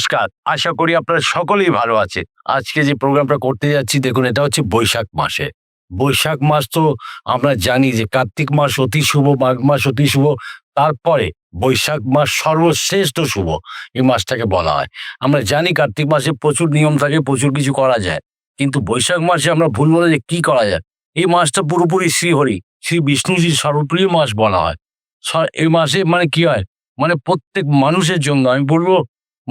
নমস্কার। আশা করি আপনারা সকলেই ভালো আছে আজকে যে প্রোগ্রামটা করতে যাচ্ছি, দেখুন এটা হচ্ছে বৈশাখ মাসে। বৈশাখ মাস তো আমরা জানি যে কার্তিক মাস অতি শুভ, মাঘ মাস অতি শুভ, তারপরে বৈশাখ মাস সর্বশ্রেষ্ঠ শুভ, এই মাসটাকে বলা হয়। আমরা জানি কার্তিক মাসে প্রচুর নিয়ম থাকে, প্রচুর কিছু করা যায়। কিন্তু বৈশাখ মাসে আমরা ভুল বলে যে কি করা যায়? এই মাসটা পুরোপুরি শ্রীহরি, শ্রী বিষ্ণু বিষ্ণুজির সর্বপ্রিয় মাস বলা হয়। এই মাসে মানে কি হয়? মানে প্রত্যেক মানুষের জন্য, আমি বলব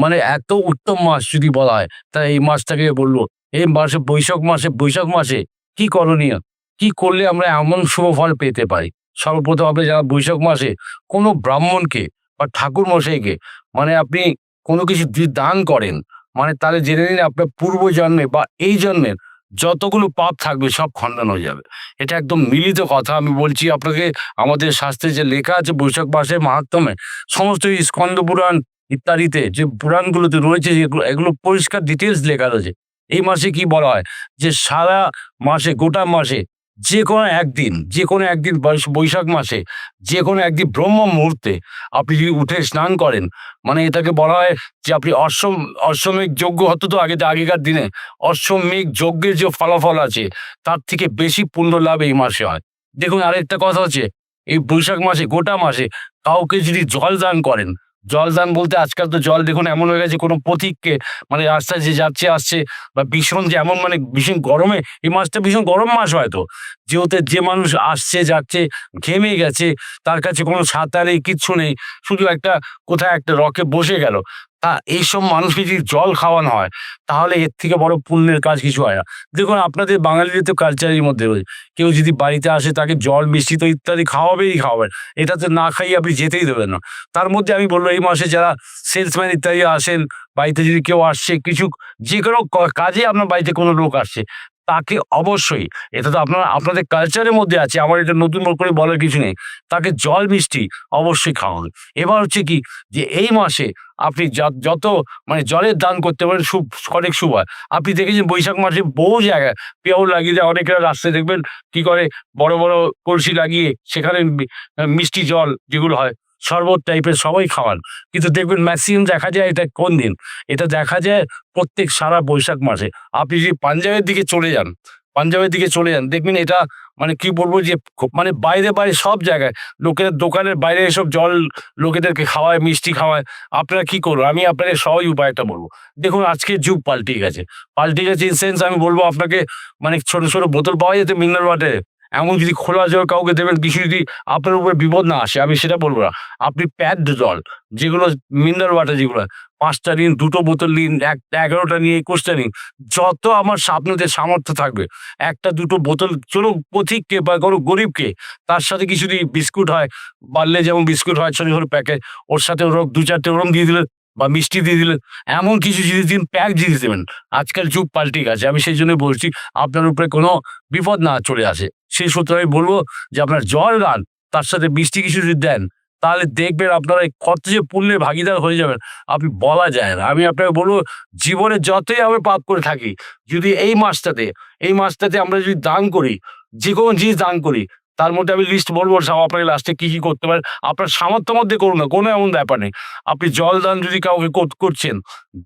মানে এত উত্তম মাস যদি বলা হয় তা এই মাসটাকে বলব। এই মাসে বৈশাখ মাসে বৈশাখ মাসে কি করণীয়? কি করলে আমরা এমন শুভ ফল পেতে পারি? সর্বপ্রথম আপনি যারা বৈশাখ মাসে কোনো ব্রাহ্মণকে বা ঠাকুর মশাইকে মানে আপনি কোনো কিছু দান করেন মানে তাহলে জেনে নিন আপনার পূর্ব জন্মে বা এই জন্মের যতগুলো পাপ থাকবে সব খণ্ডন হয়ে যাবে। এটা একদম মিলিত কথা। আমি বলছি আপনাকে, আমাদের শাস্ত্রে যে লেখা আছে, বৈশাখ মাসের মাহাত্মে সমস্ত স্কন্দ পুরাণ ইত্যাদিতে যে পুরাণগুলোতে রয়েছে যেগুলো এগুলো পরিষ্কার ডিটেলস লেখা রয়েছে। এই মাসে কি বলা হয়? যে সারা মাসে, গোটা মাসে যে কোনো একদিন যে কোনো একদিন বৈশ- বৈশাখ মাসে যে কোনো একদিন ব্রহ্ম মুহূর্তে আপনি যদি উঠে স্নান করেন মানে এটাকে বলা হয় যে আপনি অশ্বম অশ্বমেঘ যজ্ঞ হতো তো আগে, আগেকার দিনে অশ্বমেঘ যজ্ঞের যে ফলাফল আছে, তার থেকে বেশি পুণ্য লাভ এই মাসে হয়। দেখুন আরেকটা কথা হচ্ছে, এই বৈশাখ মাসে, গোটা মাসে কাউকে যদি জল দান করেন জল দান বলতে আজকাল তো জল দেখুন এমন হয়ে গেছে, কোনো প্রতীককে মানে রাস্তায় যে যাচ্ছে আসছে বা ভীষণ যে এমন মানে ভীষণ গরমে, এই মাসটা ভীষণ গরম মাস হয়তো। যেহেতু যে মানুষ আসছে, যাচ্ছে, ঘেমে গেছে, তার কাছে কোনো সাঁতারে কিচ্ছু নেই, শুধু একটা কোথায় একটা রকে বসে গেল। তা এইসব মানুষকে যদি জল খাওয়ানো হয়, তাহলে এর থেকে বড় পুণ্যের কাজ কিছু হয় না। দেখুন, আপনাদের বাঙালিদের তো কালচারের মধ্যে রয়েছে। কেউ যদি বাড়িতে আসে, তাকে জল মিশ্রিত ইত্যাদি খাওয়াবেই খাওয়াবেন এটা তো না খাইয়ে আপনি যেতেই দেবেন না। তার মধ্যে আমি বলব, এই মাসে যারা সেলসম্যান ইত্যাদি আসেন, বাড়িতে যদি কেউ আসছে কিছু যে কোনো কাজে আপনার বাড়িতে কোনো লোক আসছে তাকে অবশ্যই? এটা তো আপনার, আপনাদের কালচারের মধ্যে আছে, আমার এটা নতুন করে বলার কিছু নেই। তাকে জল মিষ্টি অবশ্যই খাওয়াবে এবার হচ্ছে কি, যে এই মাসে আপনি যত- মানে জলের দান করতে পারেন সু অনেক হয়। আপনি দেখেছেন বৈশাখ মাসে বহু জায়গায় পেয়াও লাগিয়ে দেয়, অনেকেরা রাস্তায় দেখবেন কি করে বড় বড় কলসি লাগিয়ে সেখানে মিষ্টি জল যেগুলো হয় শরবত টাইপের সবাই খাওয়ান। কিন্তু দেখবেন ম্যাক্সিমাম দেখা যায় এটা কোন দিন? এটা দেখা যায় প্রত্যেক সারা বৈশাখ মাসে। আপনি যদি পাঞ্জাবের দিকে চলে যান, পাঞ্জাবের দিকে চলে যান, দেখবেন এটা মানে কি বলব যে মানে বাইরে বাইরে সব জায়গায় লোকেদের দোকানের বাইরে এসব জল লোকেদেরকে খাওয়ায়, মিষ্টি খাওয়ায়। আপনারা কি করব আমি আপনাকে সহজ উপায়টা বলব। দেখুন আজকে যুগ পাল্টে গেছে। পাল্টে গেছে ইন সেন্স আমি বলব আপনাকে মানে ছোট ছোট বোতল পাওয়া যেত মিনারেল ওয়াটারে এমন যদি খোলা জল কাউকে দেবেন, কিছু যদি আপনার উপরে বিপদ না আসে, আমি সেটা বলব না। আপনি প্যাড জল, যেগুলো মিনারেল ওয়াটার যেগুলো, পাঁচটা নিন, দুটো বোতল নিন, এক, এগারোটা নিয়ে একুশটা নিন, যত আমার আপনাদের সামর্থ্য থাকবে, একটা, দুটো বোতল চলো পথিককে বা কোনো গরিবকে, তার সাথে কিছু যদি বিস্কুট হয়, বাড়লে যেমন বিস্কুট হয় ছোটো ছোটো প্যাকেট ওর সাথে ওরকম দু চারটে ওরকম দিয়ে দিলেন বা মিষ্টি দিয়ে দিলেন এমন কিছু জিনিস দিন প্যাক জিনিস দেবেন। আজকাল যুগ পাল্টে গেছে। আমি সেই জন্য বলছি, আপনার উপরে কোনো বিপদ না চলে আসে। সেই সূত্রে আমি বলব যে, আপনার জল গান, তার সাথে মিষ্টি কিছু যদি দেন, তাহলে দেখবেন আপনারা কত যে পুণ্যের ভাগিদার হয়ে যাবেন, আপনি বলা যায় না। আমি আপনাকে বলব, জীবনে যতই আমি পাপ করে থাকি, যদি এই মাসটাতে এই মাসটাতে আমরা যদি দান করি, যে কোনো জিনিস দান করি তার মধ্যে আমি লিস্ট বলব সব আপনাকে লাস্টে কি কী করতে পারেন। আপনার সামর্থ্য মধ্যে করুন না, কোনো এমন ব্যাপার নেই। আপনি জল দান যদি কাউকে করছেন,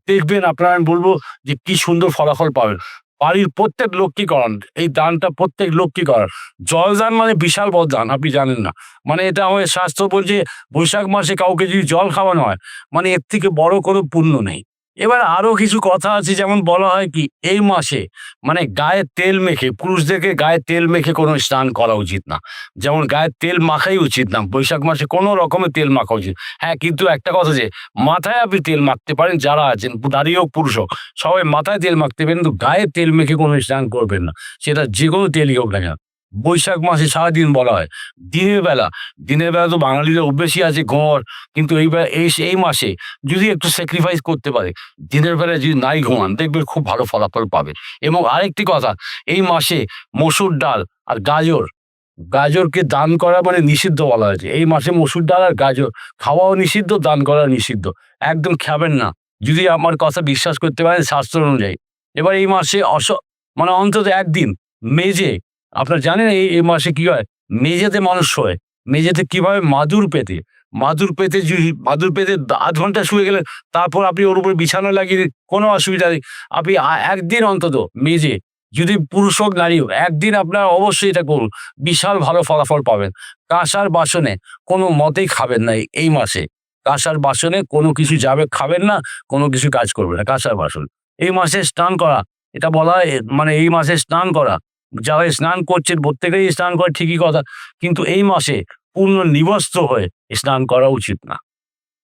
দেখবেন আপনার আমি বলব যে কি সুন্দর ফলাফল পাবেন। বাড়ির প্রত্যেক লক্ষ্মী করান, এই দানটা প্রত্যেক লক্ষ্মী করান জল দান মানে বিশাল বড় দান, আপনি জানেন না। মানে এটা আমাদের স্বাস্থ্য বলছে, বৈশাখ মাসে কাউকে যদি জল খাওয়ানো হয় মানে এর থেকে বড় কোনো পুণ্য নেই। এবার আরও কিছু কথা আছে, যেমন বলা হয় কি, এই মাসে মানে গায়ে তেল মেখে, পুরুষদেরকে গায়ে তেল মেখে কোনো স্নান করা উচিত না। যেমন গায়ে তেল মাখাই উচিত না, বৈশাখ মাসে কোনো রকমের তেল মাখা উচিত। হ্যাঁ কিন্তু একটা কথা যে, মাথায় আপনি তেল মাখতে পারেন, যারা আছেন, নারী হোক, পুরুষ হোক, সবাই মাথায় তেল মাখতে পারেন, কিন্তু গায়ে তেল মেখে কোনো স্নান করবেন না। সেটা যে কোনো তেলই হোক না কেন। বৈশাখ মাসে সারাদিন বলা হয়। দিনের বেলা দিনের বেলা তো বাঙালিদের অভ্যেসই আছে ঘর, কিন্তু এই এই এই মাসে যদি একটু স্যাক্রিফাইস করতে পারে, দিনের বেলায় যদি নাই ঘুমান দেখবেন খুব ভালো ফলাফল পাবে। এবং আরেকটি কথা, এই মাসে মসুর ডাল আর গাজর, গাজরকে দান করা মানে নিষিদ্ধ বলা হয়েছে। এই মাসে মসুর ডাল আর গাজর খাওয়াও নিষিদ্ধ, দান করা নিষিদ্ধ। একদম খাবেন না। যদি আমার কথা বিশ্বাস করতে পারেন শাস্ত্র অনুযায়ী। এবার এই মাসে অস মানে অন্তত একদিন মেজে আপনার জানেন এই এই মাসে কি হয়? মেঝেতে মানুষ শোয়। মেঝেতে কীভাবে মাদুর পেতে? মাদুর পেতে মাদুর পেতে আধ ঘণ্টা শুয়ে গেলে তারপর আপনি ওর উপরে বিছানা লাগিয়ে কোনো অসুবিধা নেই। আপনি একদিন অন্তত মেজে যদি পুরুষ হোক, নারী হোক, একদিন আপনার অবশ্যই এটা করুন। বিশাল ভালো ফলাফল পাবেন। কাঁসার বাসনে কোনো মতেই খাবেন না এই- মাসে। কাঁসার বাসনে কোনো কিছু যাবে খাবেন না, কোনো কিছু কাজ করবে না কাঁসার বাসন। এই মাসে স্নান করা, এটা বলা হয় মানে এই মাসে স্নান করা যারা স্নান করছেন, প্রত্যেকেই স্নান করে ঠিকই কথা। কিন্তু এই মাসে পূর্ণ নিবস্ত্র হয়ে স্নান করা উচিত না।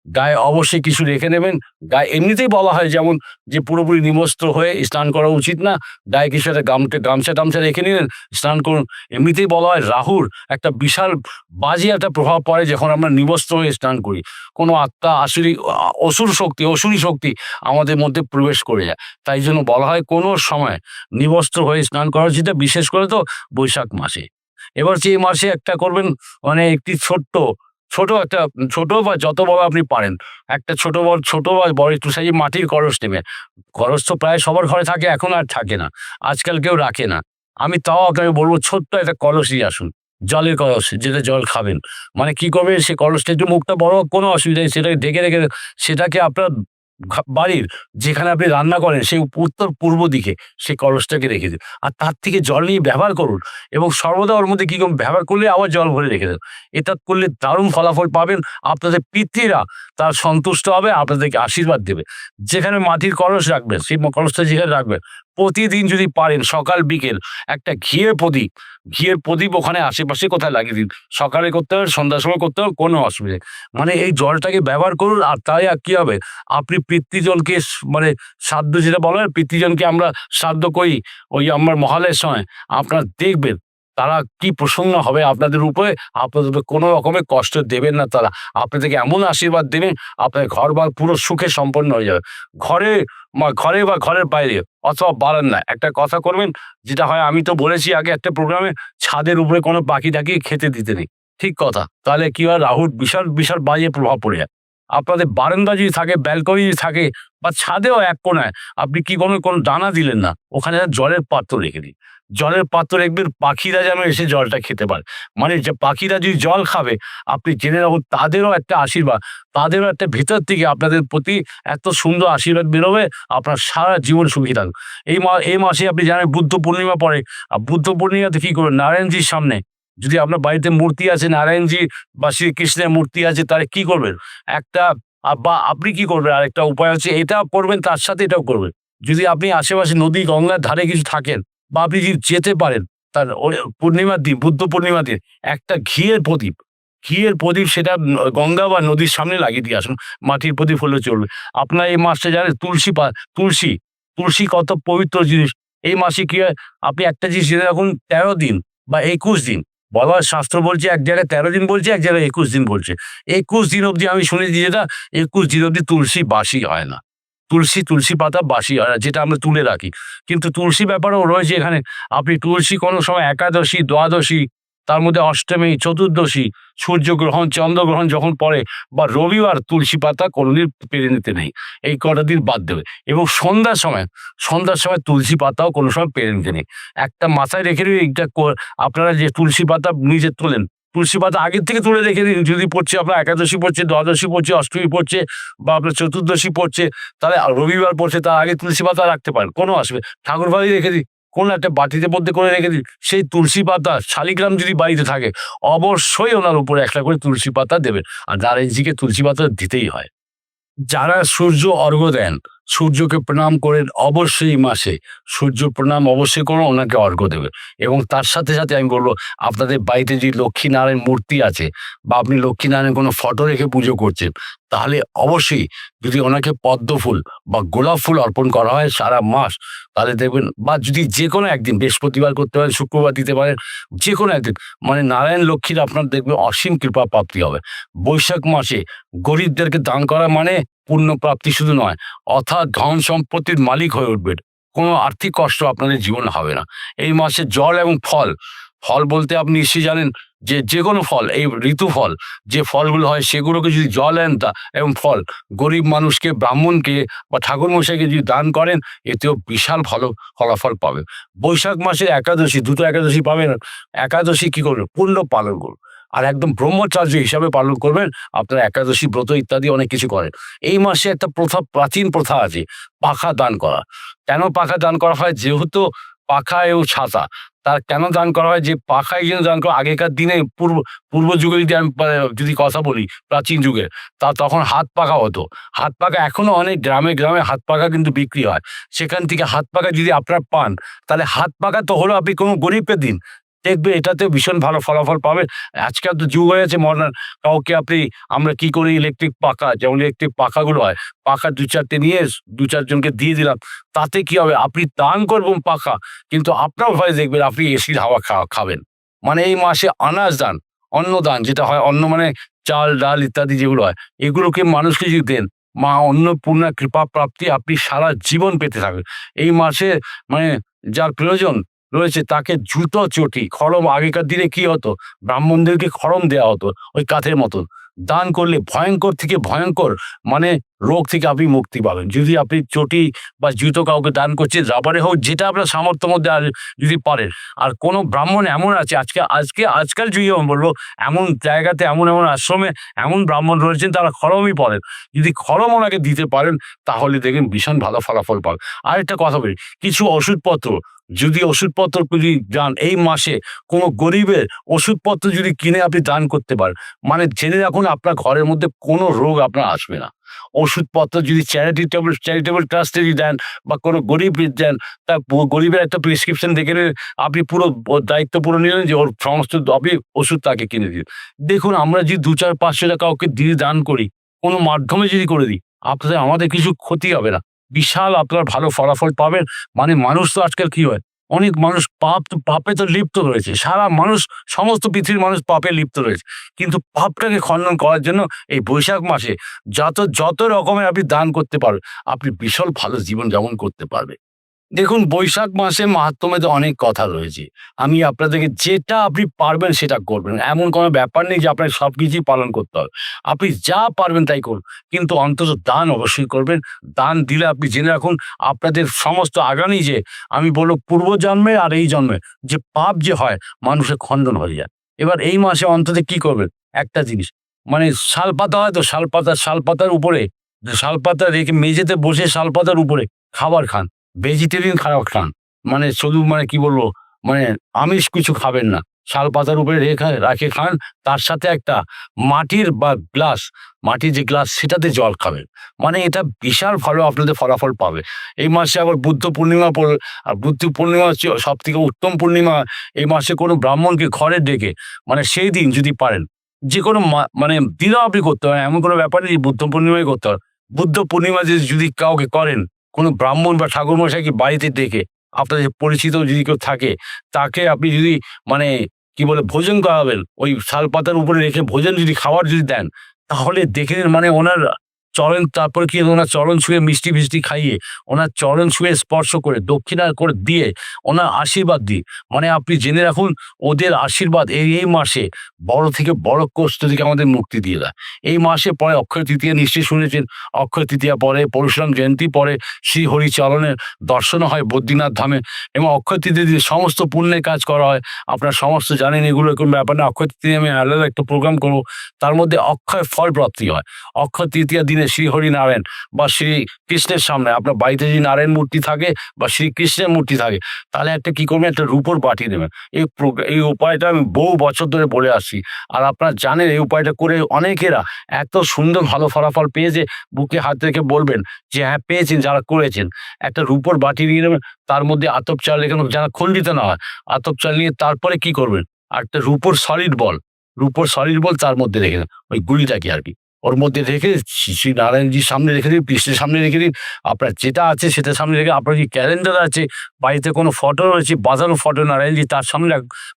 গায়ে অবশ্যই কিছু রেখে নেবেন। গায়ে এমনিতেই বলা হয় যেমন যে পুরোপুরি নিবস্ত্র হয়ে স্নান করা উচিত না। গায়ে কিছু একটা গামটা গামছা, টামছা রেখে নিলেন, স্নান করুন। এমনিতেই বলা হয় রাহুর একটা বিশাল বাজে একটা প্রভাব পড়ে যখন আমরা নিবস্ত্র হয়ে স্নান করি। কোনো আত্মা, আসুরি, অসুর শক্তি, অসুরি শক্তি আমাদের মধ্যে প্রবেশ করে যায়। তাই জন্য বলা হয় কোনো সময় নিবস্ত্র হয়ে স্নান করা উচিত বিশেষ করে তো বৈশাখ মাসে। এবার যে মাসে একটা করবেন মানে একটি ছোট্ট ছোট একটা, ছোট বা যত বড় আপনি পারেন। একটা ছোট বড়, ছোট বা বড় একটু সাইজে মাটির খরচ নেবে। খরচ তো প্রায় সবার ঘরে থাকে, এখন আর থাকে না। আজকাল কেউ রাখে না। আমি তাও আপনাকে বলব, ছোট্ট একটা কলস নিয়ে আসুন। জলের কলস, যেটা জল খাবেন। মানে কি করবে সে কলসটা একটু মুখটা বড়, কোনো অসুবিধা নেই। সেটাকে ঢেকে রেখে সেটাকে আপনার বাড়ির যেখানে আপনি রান্না করেন, সেই উত্তর পূর্ব দিকে সেই কলসটাকে রেখে দিন। আর তার থেকে জল নিয়ে ব্যবহার করুন এবং সর্বদা ওর মধ্যে কীরকম ব্যবহার করলে আবার জল ভরে রেখে দেন। এটা করলে দারুণ ফলাফল পাবেন। আপনাদের পিতৃরা তার সন্তুষ্ট হবে, আপনাদেরকে আশীর্বাদ দেবে। যেখানে মাটির কলস রাখবেন, সেই কলসটা যেখানে রাখবেন প্রতিদিন যদি পারেন, সকাল, বিকেল, একটা ঘিয়ের প্রদীপ। ঘিয়ের প্রদীপ ওখানে আশেপাশে কোথায় লাগিয়ে দিন। সকালে করতে হবে, সন্ধ্যার সময় করতে হবে, কোনো অসুবিধা। মানে এই জলটাকে ব্যবহার করুন, আর তাই আর কি হবে? আপনি পিতৃজনকে স- মানে শ্রাদ্ধ যেটা বলা হয় পিতৃজনকে আমরা শ্রাদ্ধ করি ওই আমার মহালয়ের সময়। আপনারা দেখবেন তারা কি প্রসন্ন হবে আপনাদের উপরে। আপনাদের কোনো রকমের কষ্ট দেবেন না তারা। আপনাদেরকে এমন আশীর্বাদ দেবেন আপনার ঘর বা পুরো সুখে সম্পন্ন হয়ে যাবে। ঘরে ঘরে বা ঘরের বাইরে। অথবা বারান্দায়। একটা কথা করবেন, যেটা হয়, আমি তো বলেছি আগে একটা প্রোগ্রামে ছাদের উপরে কোনো পাখি টাকি খেতে দিতে নেই। ঠিক কথা। তাহলে কি হয়, রাহুর বিশাল বিশাল বাজে প্রভাব পড়ে যায়। আপনাদের বারান্দা যদি থাকে, ব্যালকনি যদি থাকে, বা ছাদেও এক কোনায়, আপনি কি কোনো কোনো দানা দিলেন না, ওখানে জলের পাত্র রেখে দিন। জলের পাত্র রাখবেন পাখিরা যেন এসে জলটা খেতে পারে। মানে যে পাখিরা যদি জল খাবে, আপনি জেনে রাখুন তাদেরও একটা আশীর্বাদ। তাদেরও একটা ভিতর থেকে আপনাদের প্রতি এত সুন্দর আশীর্বাদ বেরোবে, আপনার সারা জীবন সুখী থাকবে। এই মা, এই মাসে আপনি জানেন বুদ্ধ পূর্ণিমা পড়ে। আর বুদ্ধ পূর্ণিমাতে কী করবেন? নারায়ণজির সামনে যদি আপনার বাড়িতে মূর্তি আছে, নারায়ণজি বা শ্রীকৃষ্ণের মূর্তি আছে, তাহলে কি করবেন? একটা বা আপনি কি করবেন? আরেকটা উপায় হচ্ছে এটা করবেন, তার সাথে এটাও করবেন। যদি আপনি আশেপাশে নদী, গঙ্গার ধারে কিছু থাকেন বা আপনি যদি যেতে পারেন। তার পূর্ণিমার দিন, বুদ্ধ পূর্ণিমার দিন, একটা ঘিয়ের প্রদীপ। ঘিয়ের প্রদীপ সেটা গঙ্গা বা নদীর সামনে লাগিয়ে দিয়ে আসুন, মাটির প্রদীপ হলে চলবে। আপনার এই মাসটা জানেন, তুলসী পা, তুলসী তুলসী কত পবিত্র জিনিস। এই মাসে কি হয়, আপনি একটা জিনিস জেনে রাখুন, তেরো দিন বা একুশ দিন। বলা শাস্ত্র বলছে, এক জায়গায় তেরো দিন বলছে, এক জায়গায় একুশ দিন বলছে। একুশ দিন অবধি আমি শুনেছি যেটা, একুশ দিন অবধি তুলসী বাসি হয় না। তুলসী তুলসী পাতা বাসি যেটা আমরা তুলে রাখি। কিন্তু তুলসী ব্যাপারেও রয়েছে এখানে আপনি তুলসী কোনো সময় একাদশী, দ্বাদশী, তার মধ্যে অষ্টমী, চতুর্দশী, সূর্যগ্রহণ, চন্দ্রগ্রহণ যখন পড়ে বা রবিবার তুলসী পাতা কোনোদিন পেরে নিতে নেই। এই কটা দিন বাদ দেবে। এবং সন্ধ্যার সময় সন্ধ্যার সময় তুলসী পাতাও কোনো সময় পেরে নিতে নেই। একটা মাথায় রেখে কো- আপনারা যে তুলসী পাতা নিজে তোলেন তুলসী পাতা আগের থেকে তুলে রেখে দিন। যদি পড়ছে আপনার একাদশী পড়ছে, দ্বাদশী পড়ছে, অষ্টমী পড়ছে বা আপনার চতুর্দশী পড়ছে, তাহলে রবিবার পড়ছে, তার আগে তুলসী পাতা রাখতে পারেন, কোনো আসবে ঠাকুর বাড়ি রেখে দিন, কোনো একটা বাটিতে মধ্যে করে রেখে দিন। সেই তুলসী পাতা শালিগ্রাম যদি বাড়িতে থাকে, অবশ্যই ওনার উপরে একটা করে তুলসী পাতা দেবেন। আর নারায়ণজিকে তুলসী পাতা দিতেই হয়। যারা সূর্য অর্ঘ্য দেন সূর্যকে প্রণাম করেন অবশ্যই মাসে সূর্য প্রণাম অবশ্যই করুন ওনাকে অর্ঘ্য দেবে। এবং তার সাথে সাথে আমি বলব, আপনাদের বাড়িতে যদি লক্ষ্মীনারায়ণ মূর্তি আছে বা আপনি লক্ষ্মীনারায়ণ কোনো ফটো রেখে পুজো করছেন, তাহলে অবশ্যই যদি ওনাকে পদ্ম ফুল বা গোলাপ ফুল অর্পণ করা হয় সারা মাস, তাহলে দেখবেন বা যদি যে কোনো একদিন, বৃহস্পতিবার করতে পারেন, শুক্রবার দিতে পারেন, যে কোনো একদিন মানে নারায়ণ লক্ষ্মীর আপনার দেখবেন অসীম কৃপা প্রাপ্তি হবে। বৈশাখ মাসে গরিবদেরকে দান করা মানে পূর্ণ প্রাপ্তি শুধু নয়, অর্থাৎ ধন সম্পত্তির মালিক হয়ে উঠবেন কোনো আর্থিক কষ্ট আপনাদের জীবনে হবে না। এই মাসে জল এবং ফল ফল বলতে আপনি নিশ্চয়ই জানেন যে যে কোনো ফল, এই ঋতু ফল, যে ফলগুলো হয় সেগুলোকে যদি জল এন তা, এবং ফল, গরিব মানুষকে, ব্রাহ্মণকে বা ঠাকুর মশাইকে যদি দান করেন, এতেও বিশাল ভালো ফলাফল পাবেন বৈশাখ মাসে একাদশী, দুটো একাদশী পাবেন। একাদশী কি করবেন? পূর্ণ পালন করুন আর একদম ব্রহ্মচার্য হিসাবে পালন করবেন, আপনারা একাদশী ব্রত ইত্যাদি অনেক কিছু করেন। এই মাসে একটা প্রথা, প্রাচীন প্রথা আছে, পাখা দান করা। কেন পাখা দান করা হয়? যেহেতু পাখা এবং ছাতা। তার কেন দান করা হয়? যে পাখা এই জন্য দান করা, আগেকার দিনে পূর্ব পূর্ব যুগে যদি আমি যদি কথা বলি, প্রাচীন যুগে, তা তখন হাত পাখা হতো। হাত পাখা এখনও অনেক গ্রামে গ্রামে হাত পাখা কিন্তু বিক্রি হয়। সেখান থেকে হাত পাখা যদি আপনারা পান, তাহলে হাত পাখা তো হলো আপনি কোনো গরিবকে দিন। দেখবে এটাতে ভীষণ ভালো ফলাফল পাবেন আজকাল তো যুগ হয়ে গেছে মডার্ন কাউকে আপনি, আমরা কি করি? ইলেকট্রিক পাখা, যেমন ইলেকট্রিক পাখাগুলো হয়, পাখা দু চারটে নিয়ে দু চারজনকে দিয়ে দিলাম। তাতে কি হবে? আপনি দান করবেন পাখা, কিন্তু আপনার ভয় দেখবেন আপনি এসির হাওয়া খাওয়া খাবেন। মানে এই মাসে আনাজ দান অন্ন দান যেটা হয় অন্ন মানে চাল, ডাল ইত্যাদি যেগুলো হয়, এগুলোকে মানুষকে যদি দেন, মা অন্নপূর্ণা কৃপা প্রাপ্তি আপনি সারা জীবন পেতে থাকবেন। এই মাসে মানে যার প্রয়োজন রয়েছে, তাকে জুতো চটি খরম আগেকার দিনে কি হতো? ব্রাহ্মণদেরকে খড়ম দেওয়া হতো, ওই কাঠের মতন। দান করলে ভয়ঙ্কর থেকে ভয়ঙ্কর মানে রোগ থেকে আপনি মুক্তি পাবেন। যদি আপনি চটি বা জুতো কাউকে দান করছেন, রাবারে হোক, যেটা আপনার সামর্থ্য মধ্যে আর যদি পারেন। আর কোনো ব্রাহ্মণ এমন আছে, আজকে আজকে, আজকাল যদি আমি বলব, এমন জায়গাতে, এমন এমন আশ্রমে এমন ব্রাহ্মণ রয়েছেন, তারা খরমই পড়েন যদি খরম ওনাকে দিতে পারেন, তাহলে দেখবেন ভীষণ ভালো ফলাফল পাবেন। আর একটা কথা বলি, কিছু ওষুধপত্র, যদি ওষুধপত্র যদি যান, এই মাসে কোনো গরিবের ওষুধপত্র যদি কিনে আপনি দান করতে পারেন মানে জেনে রাখুন আপনার ঘরের মধ্যে কোনো রোগ আপনার আসবে না। ওষুধপত্র যদি চ্যারিটেবল চ্যারিটেবল ট্রাস্টে যদি দেন বা কোনো গরিব দেন, তা গরিবের একটা প্রেসক্রিপশন দেখে আপনি পুরো দায়িত্ব পুরো নিলেন যে ওর সমস্ত আপনি ওষুধ তাকে কিনে দিন দেখুন, আমরা যদি দু চার পাঁচশো টাকা ওকে দিয়ে দান করি, কোনো মাধ্যমে যদি করে দিই, আপনাদের, আমাদের কিছু ক্ষতি হবে না। বিশাল আপনার ভালো ফলাফল পাবেন। মানে মানুষ তো আজকাল কি হয় অনেক মানুষ পাপ, পাপে তো লিপ্ত রয়েছে। সারা মানুষ, সমস্ত পৃথিবীর মানুষ পাপে লিপ্ত রয়েছে। কিন্তু পাপটাকে খণ্ডন করার জন্য এই বৈশাখ মাসে যত যত রকমের আপনি দান করতে পারবেন, আপনি বিশাল ভালো জীবন যাপন করতে পারবে দেখুন, বৈশাখ মাসে মাহাত্ম্যে তো অনেক কথা রয়েছে। আমি আপনাদেরকে যেটা আপনি পারবেন সেটা করবেন। এমন কোনো ব্যাপার নেই যে আপনাকে সব কিছুই পালন করতে হবে। আপনি যা পারবেন তাই করুন। কিন্তু অন্তত দান অবশ্যই করবেন। দান দিলে আপনি জেনে রাখুন, আপনাদের সমস্ত আগামী যে, আমি বলব পূর্বজন্মে আর এই জন্মে যে পাপ যে হয়, মানুষের খণ্ডন হয়ে যায়। এবার এই মাসে অন্তত কি করবেন? একটা জিনিস। মানে শাল পাতা হয় তো শাল পাতা শাল পাতার উপরে শাল পাতা রেখে মেঝেতে বসে শাল পাতার উপরে খাবার খান। ভেজিটেরিয়ান খারাপ খান। মানে শুধু মানে কি বলব মানে আমিষ কিছু খাবেন না। শাল পাতার উপরে রেখে, রাখে খান, তার সাথে একটা মাটির বা গ্লাস মাটির যে গ্লাস সেটাতে জল খাবেন। মানে এটা বিশাল ভালো আপনাদের ফলাফল পাবে। এই মাসে আবার বুদ্ধ পূর্ণিমা পড়ে, আর বুদ্ধ পূর্ণিমা হচ্ছে সব থেকে উত্তম পূর্ণিমা। এই মাসে কোনো ব্রাহ্মণকে ঘরে ডেকে মানে সেই দিন যদি পারেন যে কোনো মানে দিনও আপনি করতে পারেন, এমন কোনো ব্যাপার নেই বুদ্ধ পূর্ণিমায় করতে হবে বুদ্ধ পূর্ণিমা যদি কাউকে করেন কোনো ব্রাহ্মণ বা ঠাকুরমশাইকে বাড়িতে ডেকে আপনাদের পরিচিত যদি কেউ থাকে, তাকে আপনি যদি মানে কি বলে ভোজন করাবেন, ওই শাল পাতার উপরে রেখে ভোজন যদি খাবার যদি দেন, তাহলে দেখে মানে ওনার চরণ তারপরে কি ওনার চরণ ছুঁয়ে মিষ্টি ফিষ্টি খাইয়ে, ওনার চরণ ছুঁয়ে স্পর্শ করে, দক্ষিণা করে দিয়ে ওনার আশীর্বাদ দিই। মানে আপনি জেনে রাখুন, ওদের আশীর্বাদ এই এই মাসে বড় থেকে বড় কষ্ট থেকে আমাদের মুক্তি দিয়ে দেয়। এই মাসে পরে অক্ষয় তৃতীয়া নিশ্চয়ই শুনেছেন। অক্ষয় তৃতীয়া পরে পরশুরাম জয়ন্তী পরে শ্রী হরিচরণের দর্শন হয় বদ্রীনাথ ধামে এবং অক্ষয় তৃতীয় দিনে সমস্ত পুণ্যের কাজ করা হয়। আপনার সমস্ত জানেন এগুলো কোনো ব্যাপার না। অক্ষয় তৃতীয় আমি আলাদা একটা প্রোগ্রাম করব। তার মধ্যে অক্ষয় ফল প্রাপ্তি হয়। অক্ষয় তৃতীয়া দিনে শ্রী হরিনারায়ণ বা শ্রী কৃষ্ণের সামনে। আপনার বাড়িতে যদি নারায়ণ মূর্তি থাকে বা শ্রীকৃষ্ণের মূর্তি থাকে, তাহলে একটা কি করবেন? একটা রূপোর বাটি দেবেন। এই এই উপায়টা আমি বহু বছর ধরে বলে আসছি। আর আপনারা জানেন এই উপায়টা করে অনেকেরা এত সুন্দর ভালো ফলাফল পেয়েছে, বুকে হাত রেখে বলবেন যে হ্যাঁ পেয়েছেন, যারা করেছেন। একটা রূপোর বাটি নিয়ে নেবেন, তার মধ্যে আতপ চাল রেখে যেন খণ্ডিত না হয়। আতপ চাল নিয়ে তারপরে কি করবেন? আর একটা রূপোর সলিড বল রূপোর সলিড বল তার মধ্যে রেখে দেন ওই গুলিটাকে আর কি। ওর মধ্যে রেখে শ্রী নারায়ণজির সামনে রেখে দিন কৃষ্ণের সামনে রেখে দিন আপনার যেটা আছে সেটা সামনে রেখে, আপনার যে ক্যালেন্ডার আছে, বাড়িতে কোনো ফটো রয়েছে, বাজানো ফটো নারায়ণজি তার সামনে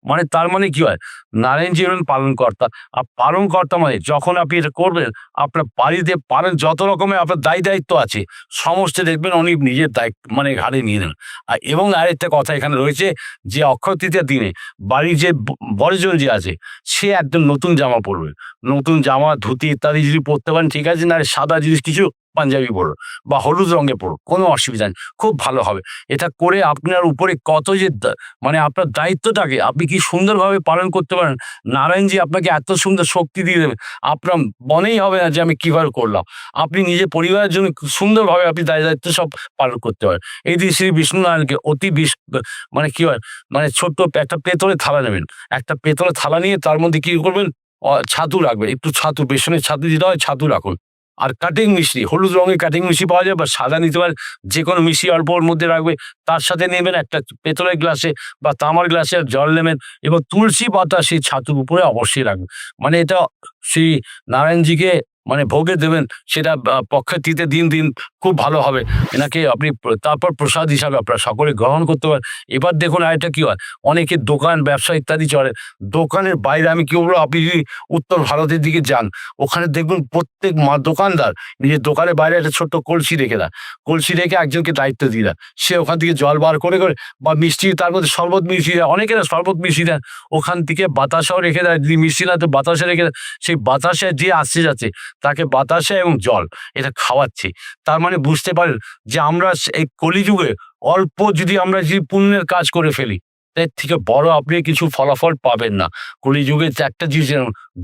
মানে তার মানে কি হয়? নারায়ণজি হলেন পালন কর্তা আর পালন কর্তা মানে যখন আপনি এটা করবেন, আপনার বাড়িতে পালন যত রকমের আপনার দায়ী দায়িত্ব আছে, সমস্ত দেখবেন উনি নিজের দায়িত্ব মানে ঘাড়ে নিয়ে নেন। আর এবং আরেকটা কথা এখানে রয়েছে যে অক্ষয় তৃতীয়ার দিনে বাড়ির যে বড়জন যে আছে, সে একদম নতুন জামা পরবে। নতুন জামা, ধুতি ইত্যাদি যদি পরতে পারেন, ঠিক আছে? না সাদা জিনিস কিছু পাঞ্জাবি পরুন বা হলুদ রঙে পরুন কোনো অসুবিধা নেই, খুব ভালো হবে। এটা করে আপনার উপরে কত যে মানে আপনার দায়িত্বটাকে আপনি কি সুন্দরভাবে পালন করতে পারেন? নারায়ণজি আপনাকে এত সুন্দর শক্তি দিয়ে দেবে, আপনার মনেই হবে না যে আমি কীভাবে করলাম। আপনি নিজের পরিবারের জন্য সুন্দরভাবে আপনি দায় দায়িত্ব সব পালন করতে পারেন। এই দিয়ে শ্রী বিষ্ণু নারায়ণকে অতি বিশ মানে কি হয় মানে ছোট্ট একটা পেতলের থালা নেবেন। একটা পেতলের থালা নিয়ে তার মধ্যে কি করবেন? ছাতু রাখবে একটু ছাতু পেছনের ছাতু দিতে হয়, ছাতু রাখুন। আর কাটিং মিষ্টি হলুদ রঙের কাটিং মিষ্টি পাওয়া যায়, বা সাদা নিতে পারে যে কোনো মিষ্টি অল্প ওর মধ্যে রাখবে তার সাথে নেবেন একটা পেতলের গ্লাসে বা তামার গ্লাসে জল নেবেন, এবং তুলসী পাতা সেই ছাতুর উপরে অবশ্যই রাখবেন। মানে এটা শ্রী নারায়ণজিকে মানে ভোগে দেবেন, সেটা পক্ষাতীতে দিন দিন খুব ভালো হবে। এনাকে আপনি তারপর প্রসাদ হিসাবে আপনারা সকলে গ্রহণ করতে পারেন। এবার দেখুন আরেকটা কী হয়? অনেকে দোকান, ব্যবসা ইত্যাদি চলে দোকানের বাইরে আমি কি বলব, আপনি যদি উত্তর ভারতের দিকে যান, ওখানে দেখবেন প্রত্যেক মা, দোকানদার নিজের দোকানের বাইরে একটা ছোট্ট কলসি রেখে দেয়। কলসি রেখে একজনকে দায়িত্ব দিয়ে দেয়। সে ওখান থেকে জল বার করে করে বা মিষ্টি, তার মধ্যে শরবত মিশিয়ে দেয়। অনেকেরা শরবত মিশিয়ে দেয়। ওখান থেকে বাতাসাও রেখে দেয়। যদি মিষ্টি না তো বাতাসে রেখে দেয়। সেই বাতাসে যে আসছে যাচ্ছে তাকে বাতাসে এবং জল এটা খাওয়াচ্ছি। তার মানে বুঝতে পারেন যে আমরা এই কলিযুগে অল্প যদি আমরা যদি পুণ্যের কাজ করে ফেলি এর থেকে বড় আপনি কিছু ফলাফল পাবেন না। কলিযুগে একটা জিনিস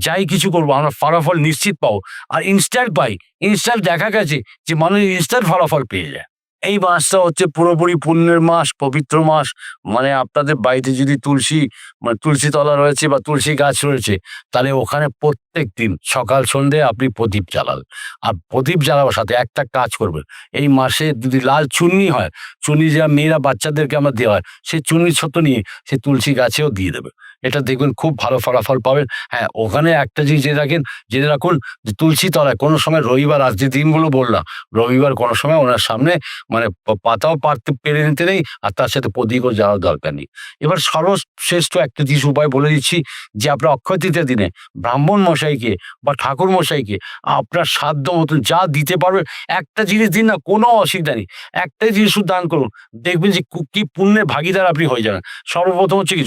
যাই কিছু করব, আমরা ফলাফল নিশ্চিত পাবো। আর ইনস্ট্যান্ট পাই। ইনস্ট্যান্ট দেখা গেছে যে মানুষ ইনস্ট্যান্ট ফলাফল পেয়ে যায়। এই মাসটা হচ্ছে পুরোপুরি পুণ্যের মাস, পবিত্র মাস। মানে আপনাদের বাড়িতে যদি তুলসী মানে তুলসী তলা রয়েছে বা তুলসী গাছ রয়েছে, তাহলে ওখানে প্রত্যেক দিন সকাল সন্ধে আপনি প্রদীপ জ্বালান। আর প্রদীপ জ্বালাবার সাথে একটা কাজ করবেন, এই মাসে যদি লাল চুন্নি হয়, চুন্নি যা মেয়েরা বাচ্চাদেরকে আমরা দেওয়া হয়, সেই চুন্নি ছোট নিয়ে সে তুলসী গাছেও দিয়ে দেবে এটা দেখবেন খুব ভালো ফলাফল পাবেন। হ্যাঁ ওখানে একটা জিনিস জেনে রাখেন জেনে রাখুন যে তুলসী তলায়, কোনো সময় রবিবার, আজ যে দিনগুলো বললাম, রবিবার কোনো সময় ওনার সামনে মানে পাতাও পারতে পেরে নিতে নেই, আর তার সাথে প্রদীপও যাওয়ার দরকার নেই। এবার সর্বশ্রেষ্ঠ একটা জিনিস উপায় বলে দিচ্ছি, যে আপনার অক্ষয় তৃতীয় দিনে ব্রাহ্মণ মশাইকে বা ঠাকুর মশাইকে আপনার সাধ্য মতন যা দিতে পারবে একটা জিনিস দিন না, কোনো অসুবিধা নেই। একটাই জিনিস দান করুন। দেখবেন যে কু- পুণ্যের ভাগিদার আপনি হয়ে যাবেন। সর্বপ্রথম হচ্ছে কি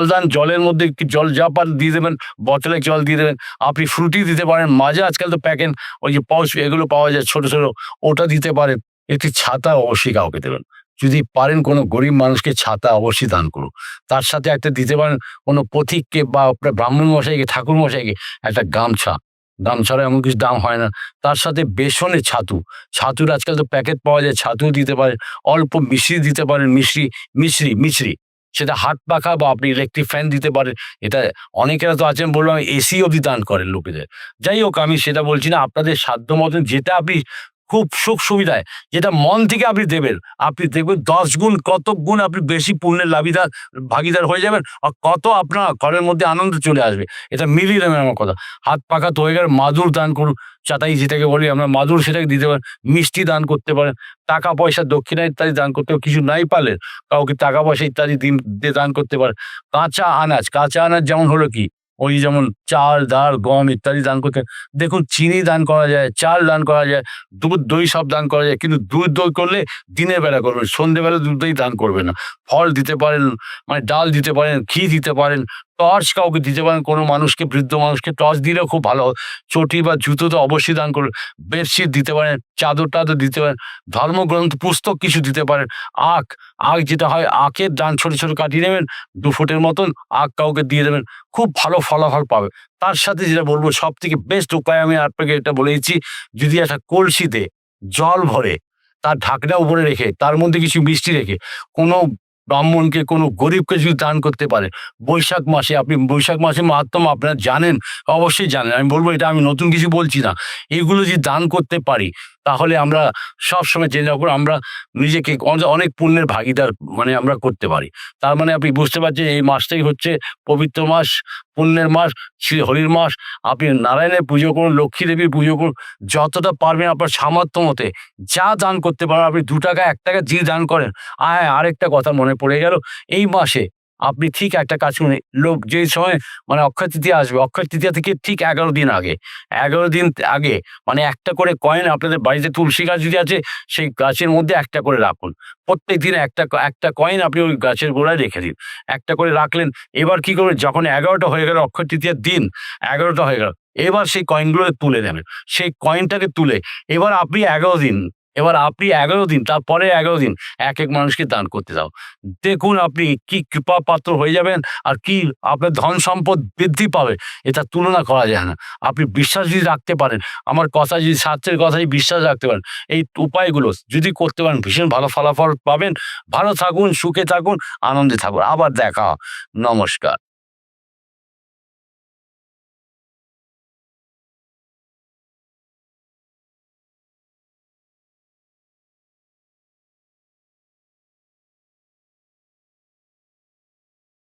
জলদান জলদান জলের মধ্যে জল যা পান দিয়ে দেবেন, বোতলে জল দিয়ে দেবেন। আপনি ফ্রুটি দিতে পারেন, মাঝে আজকাল তো প্যাকেট ওই যে পাউচ এগুলো পাওয়া যায় ছোট ছোট, ওটা দিতে পারেন। একটি ছাতা অবশ্যই কাউকে দেবেন। যদি পারেন কোনো গরিব মানুষকে ছাতা অবশ্যই দান করুন। তার সাথে একটা দিতে পারেন কোনো পথিককে বা আপনার ব্রাহ্মণ মশাইকে, ঠাকুর মশাইকে, একটা গামছা। গামছার এমন কিছু দাম হয় না। তার সাথে বেসনের ছাতু। ছাতুর আজকাল তো প্যাকেট পাওয়া যায় ছাতু দিতে পারেন। অল্প মিশ্রি দিতে পারেন, মিশ্রি মিশ্রি মিশ্রি। সেটা হাত পাখা বা আপনি ইলেকট্রিক ফ্যান দিতে পারেন। এটা অনেকেরা তো আছেন বললাম এসি অবধি দান করেন লোকেদের। যাই হোক, আমি সেটা বলছি না, আপনাদের সাধ্য মতন যেটা আপনি খুব সুখ সুবিধায়, যেটা মন থেকে আপনি দেবেন, আপনি দেখবেন দশ গুণ, কত গুণ আপনি বেশি পুণ্যের লাভিদার, ভাগিদার হয়ে যাবেন আর কত আপনার ঘরের মধ্যে আনন্দ চলে আসবে। এটা মিলিয়ে নেবেন আমার কথা। হাত পাখা তো হয়ে গেলে মাদুর দান করুন চাতাই যেটাকে বলি, আমরা মাদুর সেটাকে দিতে পারেন মিষ্টি দান করতে পারেন টাকা পয়সা দক্ষিণা ইত্যাদি দান করতে কিছু নাই পালে কাউকে টাকা পয়সা ইত্যাদি দিয়ে দান করতে পারে। কাঁচা আনাজ কাঁচা আনাজ যেমন হলো কি, ওই যেমন চাল, ডাল, গম ইত্যাদি দান করতে দেখুন চিনি দান করা যায়, চাল দান করা যায়, দুধ, দই সব দান করা যায়, কিন্তু দুধ দই করলে দিনের বেলা করবেন সন্ধেবেলা দুধ দই দান করবে না। ফল দিতে পারেন মানে ডাল দিতে পারেন, ঘি দিতে পারেন টর্চ কাউকে দিতে পারেন, কোনো মানুষকে, বৃদ্ধ মানুষকে টর্চ দিলেও খুব ভালো। চটি বা জুতো তো অবশ্যই দান করবেন বেডশিট দিতে পারেন, চাদর টাদর দিতে পারেন, ধর্মগ্রন্থ, পুস্তক কিছু দিতে পারেন। আখ আখ যেটা হয়, আখের দান ছোট ছোট কাটিয়ে নেবেন, দু ফুটের মতন আখ কাউকে দিয়ে দেবেন, খুব ভালো ফলাফল পাবে। তার সাথে যেটা বলব সব থেকে বেস্ট উপায় আমি আপনাকে এটা বলে দিচ্ছি, যদি একটা কলসিতে জল ভরে, তার ঢাকনা উপরে রেখে, তার মধ্যে কিছু মিষ্টি রেখে, কোনো ব্রাহ্মণকে কোনো গরিবকে যদি দান করতে পারে, বৈশাখ মাসে আপনি, বৈশাখ মাসে মাহাত্ম আপনার জানেন? অবশ্যই জানেন। আমি বলব এটা আমি নতুন কিছু বলছি না। এগুলো যদি দান করতে পারি তাহলে আমরা সবসময় জেনে রাখব আমরা নিজেকে অনেক পুণ্যের ভাগিদার মানে আমরা করতে পারি। তার মানে আপনি বুঝতে পারছেন এই মাসটাই হচ্ছে পবিত্র মাস পুণ্যের মাস শ্রী হরির মাস। আপনি নারায়ণের পুজো করুন লক্ষ্মী দেবীর পুজো করুন যতটা পারবেন আপনার সামর্থ্য মতে যা দান করতে পারেন। আপনি দু টাকা এক টাকা যে দান করেন আর হ্যাঁ, আরেকটা কথা মনে পড়ে গেল এই মাসে আপনি ঠিক একটা কাজ করুন। লোক যে সময় মানে অক্ষয় তৃতীয়া আসবে, অক্ষয় তৃতীয়া থেকে ঠিক এগারো দিন আগে, এগারো দিন আগে মানে একটা করে কয়েন আপনাদের বাড়িতে তুলসী গাছ যদি আছে, সেই গাছের মধ্যে একটা করে রাখুন। প্রত্যেক দিন একটা একটা কয়েন আপনি ওই গাছের গোড়ায় রেখে দিন। একটা করে রাখলেন, এবার কি করবেন? যখন এগারোটা হয়ে গেল অক্ষয় তৃতীয়ার দিন, এগারোটা হয়ে গেল, এবার সেই কয়েনগুলো তুলে নেবেন। সেই কয়েনটাকে তুলে, এবার আপনি এগারো দিন এবার আপনি এগারো দিন, তারপরে এগারো দিন এক এক মানুষকে দান করতে দাও দেখুন আপনি কি কৃপা পাত্র হয়ে যাবেন আর কি আপনার ধন সম্পদ বৃদ্ধি পাবে, এটা তুলনা করা যায় না। আপনি বিশ্বাস যদি রাখতে পারেন, আমার কথা যদি শাস্ত্রের কথায় বিশ্বাস রাখতে পারেন, এই উপায়গুলো যদি করতে পারেন, ভীষণ ভালো ফলাফল পাবেন। ভালো থাকুন, সুখে থাকুন, আনন্দে থাকুন। আবার দেখা, নমস্কার।